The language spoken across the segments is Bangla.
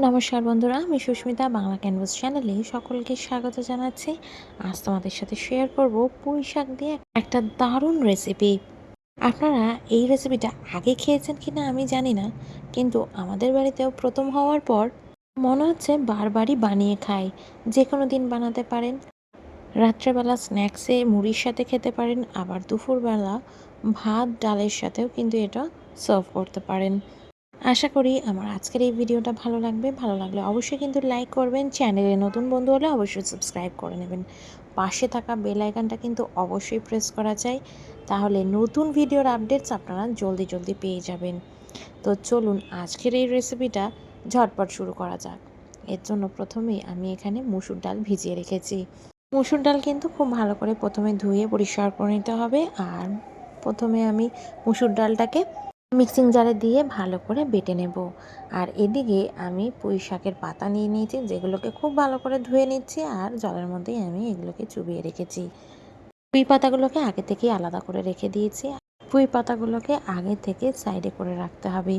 নমস্কার বন্ধুরা, আমি সুস্মিতা, বাংলা ক্যানভাস চ্যানেলে সকলকে স্বাগত জানাচ্ছি। আজ তোমাদের সাথে শেয়ার করব পুঁই শাক দিয়ে একটা দারুণ রেসিপি আপনারা এই রেসিপিটা আগে খেয়েছেন কি না আমি জানি না, কিন্তু আমাদের বাড়িতেও প্রথম হওয়ার পর মনে হচ্ছে বারবারই বানিয়ে খাই। যে কোনো দিন বানাতে পারেন। রাত্রেবেলা স্ন্যাক্সে মুড়ির সাথে খেতে পারেন, আবার দুপুরবেলা ভাত, ডালের সাথেও কিন্তু এটা সার্ভ করতে পারেন। আশা করি আমার আজকের এই ভিডিওটা ভালো লাগবে। ভালো লাগলে অবশ্যই কিন্তু লাইক করবেন। চ্যানেলে নতুন বন্ধু হলে অবশ্যই সাবস্ক্রাইব করে নেবেন। পাশে থাকা বেল আইকনটা কিন্তু অবশ্যই প্রেস করা চাই তাহলে নতুন ভিডিওর আপডেটস আপনারা জলদি জলদি পেয়ে যাবেন। তো চলুন আজকের এই রেসিপিটা ঝটপট শুরু করা যাক। এর জন্য প্রথমেই আমি এখানে মুসুর ডাল ভিজিয়ে রেখেছি। মুসুর ডাল কিন্তু খুব ভালো করে প্রথমে ধুয়ে পরিষ্কার করে নিতে হবে। আর প্রথমে আমি মুসুর ডালটাকে মিক্সিং জারে দিয়ে ভালো করে বেটে নেব। আর এদিকে আমি পুঁই শাকের পাতা নিয়ে নিয়েছি, যেগুলোকে খুব ভালো করে ধুয়ে নিচ্ছি, আর জলের মধ্যেই আমি এগুলোকে চুবিয়ে রেখেছি। পুঁই পাতাগুলোকে আগে থেকেই আলাদা করে রেখে দিয়েছি পুঁই পাতাগুলোকে আগে থেকে সাইডে করে রাখতে হবে।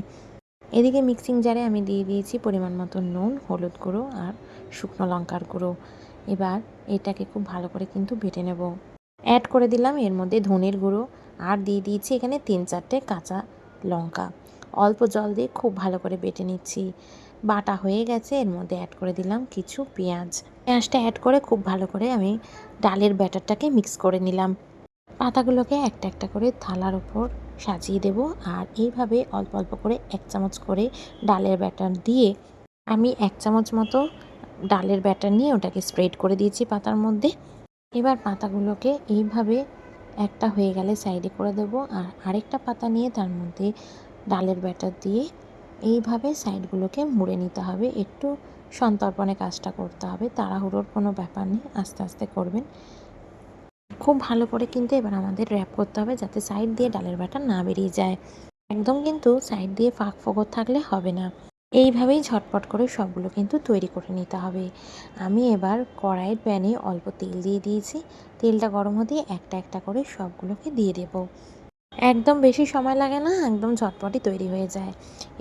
এদিকে মিক্সিং জারে আমি দিয়ে দিয়েছি পরিমাণ মতো নুন, হলুদ গুঁড়ো, আর শুকনো লঙ্কার গুঁড়ো। এবার এটাকে খুব ভালো করে কিন্তু বেটে নেব। অ্যাড করে দিলাম এর মধ্যে ধনের গুঁড়ো, আর দিয়ে দিয়েছি এখানে তিন চারটে কাঁচা লঙ্কা। অল্প জল দিয়ে খুব ভালো করে বেটে নিচ্ছি। বাটা হয়ে গেছে, এর মধ্যে অ্যাড করে দিলাম কিছু পেঁয়াজ। পেঁয়াজটা অ্যাড করে খুব ভালো করে আমি ডালের ব্যাটারটাকে মিক্স করে নিলাম। পাতাগুলোকে একটা একটা করে থালার ওপর সাজিয়ে দেব আর এইভাবে অল্প অল্প করে এক চামচ করে ডালের ব্যাটার দিয়ে আমি এক চামচ মতো ডালের ব্যাটার নিয়ে ওটাকে স্প্রেড করে দিয়েছি পাতার মধ্যে। এবার পাতাগুলোকে এইভাবে একটা হয়ে গেলে সাইডে করে দেবো আর আরেকটা পাতা নিয়ে তার মধ্যে ডালের ব্যাটার দিয়ে এইভাবে সাইডগুলোকে মুড়ে নিতে হবে। একটু সন্তর্পণে কাজটা করতে হবে, তাড়াহুড়োর কোনো ব্যাপার নেই, আস্তে আস্তে করবেন। খুব ভালো করে কিন্তু এবার আমাদের র্যাপ করতে হবে যাতে সাইড দিয়ে ডালের ব্যাটার না বেরিয়ে যায়। একদম কিন্তু সাইড দিয়ে ফাঁক ফোকর থাকলে হবে না। এইভাবেই ঝটপট করে সবগুলো কিন্তু তৈরি করে নিতে হবে। আমি এবার কড়াইয়ের প্যানে অল্প তেল দিয়ে দিয়েছি। তেলটা গরম হতে একটা একটা করে সবগুলোকে দিয়ে দেব। একদম বেশি সময় লাগে না, একদম ঝটপটই তৈরি হয়ে যায়।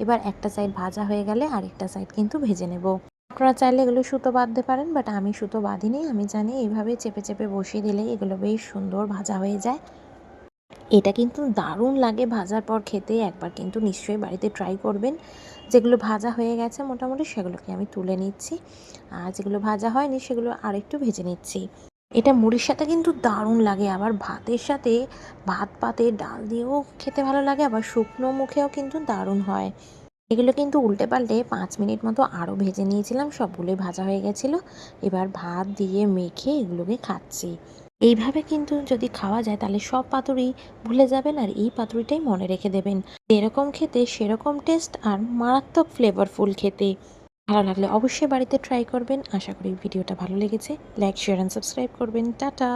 এবার একটা সাইড ভাজা হয়ে গেলে আরেকটা সাইড কিন্তু ভেজে নেব। আপনারা চাইলে এগুলো সুতো বাঁধতে পারেন বাট আমি সুতো বাঁধিনি। আমি জানি এইভাবে চেপে চেপে বসিয়ে দিলে এগুলো বেশ সুন্দর ভাজা হয়ে যায়। এটা কিন্তু দারুণ লাগে ভাজার পর খেতে, একবার কিন্তু নিশ্চয়ই বাড়িতে ট্রাই করবেন। যেগুলো ভাজা হয়ে গেছে মোটামুটি সেগুলোকে আমি তুলে নিচ্ছি। আর যেগুলো ভাজা হয়নি সেগুলো আরেকটু ভেজে নিচ্ছি। এটা মুড়ির সাথে কিন্তু দারুণ লাগে। আবার ভাতের সাথে ভাত পাতে ডাল দিয়েও খেতে ভালো লাগে, আবার শুকনো মুখেও কিন্তু দারুণ হয়। এগুলো কিন্তু উল্টে পাল্টে পাঁচ মিনিট মতো আরও ভেজে নিয়েছিলাম, সবগুলোই ভাজা হয়ে গেছিল। এবার ভাত দিয়ে মেখে এগুলোকে খাচ্ছি। এইভাবে কিন্তু যদি খাওয়া যায়, তাহলে সব পাতুরি ভুলে যাবেন আর এই পাতুরিটাই মনে রেখে দেবেন। যেরকম খেতে সেরকম টেস্ট আর মারাত্মক ফ্লেভারফুল খেতে। ভালো লাগলে অবশ্যই বাড়িতে ট্রাই করবেন। আশা করি ভিডিওটা ভালো লেগেছে। লাইক শেয়ার অ্যান্ড সাবস্ক্রাইব করবেন। টাটা!